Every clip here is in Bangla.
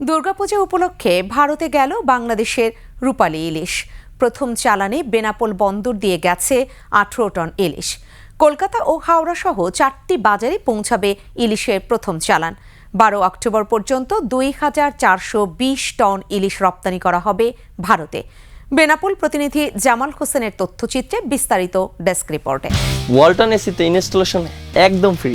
দুর্গাপূজা উপলক্ষে ভারতে গেল বাংলাদেশের রূপালী ইলিশ। প্রথম চালানে বেনাপোল বন্দর দিয়ে গেছে আঠেরো টন ইলিশ। কলকাতা ও হাওড়া সহ চারটি বাজারে পৌঁছাবে ইলিশের প্রথম চালান। বারো অক্টোবর পর্যন্ত দুই হাজার চারশো বিশ টন ইলিশ রপ্তানি করা হবে ভারতে। বেনাপোল প্রতিনিধি জামাল হোসেনের তথ্যচিত্রে বিস্তারিত ডেস্ক রিপোর্টে। ওয়ালটন এসিতে ইনস্টলেশন একদম ফ্রি।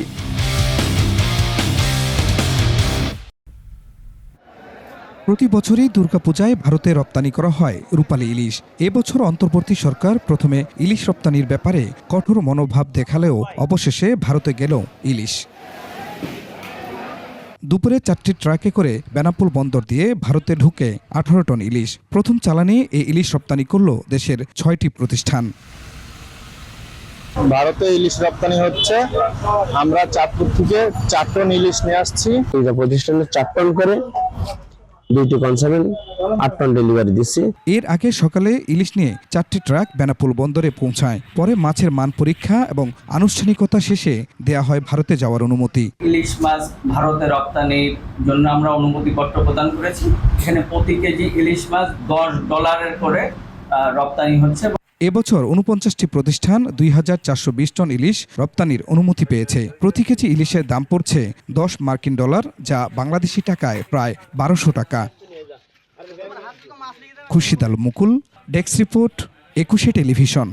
প্রতি বছরই দুর্গাপূজায় ভারতে রপ্তানি করা হয় রূপালী ইলিশ। এবছর অন্তর্বর্তী সরকার প্রথমে ইলিশ রপ্তানির ব্যাপারে কঠোর মনোভাব দেখালেও অবশেষে ভারতে গেল ইলিশ। দুপুরে চারটি ট্রাকে করে বেনাপুল বন্দর দিয়ে ভারতে ঢুকে আঠারো টন ইলিশ। প্রথম চালানে এই ইলিশ রপ্তানি করল দেশের ছয়টি প্রতিষ্ঠান। ভারতে ইলিশ রপ্তানি হচ্ছে। আমরা চাঁদপুর থেকে চার টন ইলিশ নিয়ে আসছি। প্রতিষ্ঠানে চার টন করে দুইটি কনসার্ন আট টন ডেলিভারি দিচ্ছি এর আগে সকালে ইলিশ নিয়ে চারটি ট্রাক বেনাপুল বন্দরে পৌঁছায়। পরে মাছের মান পরীক্ষা এবং আনুষ্ঠানিকতা শেষে দেয়া হয় ভারতে যাওয়ার অনুমতি। ইলিশ মাছ ভারতে রপ্তানির জন্য আমরা অনুমতিপত্র প্রদান করেছি। এখানে প্রতি কেজি ইলিশ মাছ দশ ডলারের করে রপ্তানি হচ্ছে। এবছর উনপঞ্চাশটি প্রতিষ্ঠান দুই হাজার চারশো বিশ টন ইলিশ রপ্তানির অনুমতি পেয়েছে। প্রতি কেজি ইলিশের দাম পড়ছে দশ মার্কিন ডলার, যা বাংলাদেশি টাকায় প্রায় বারোশো টাকা। Khushidal Mukul, desk report, Ekushey television.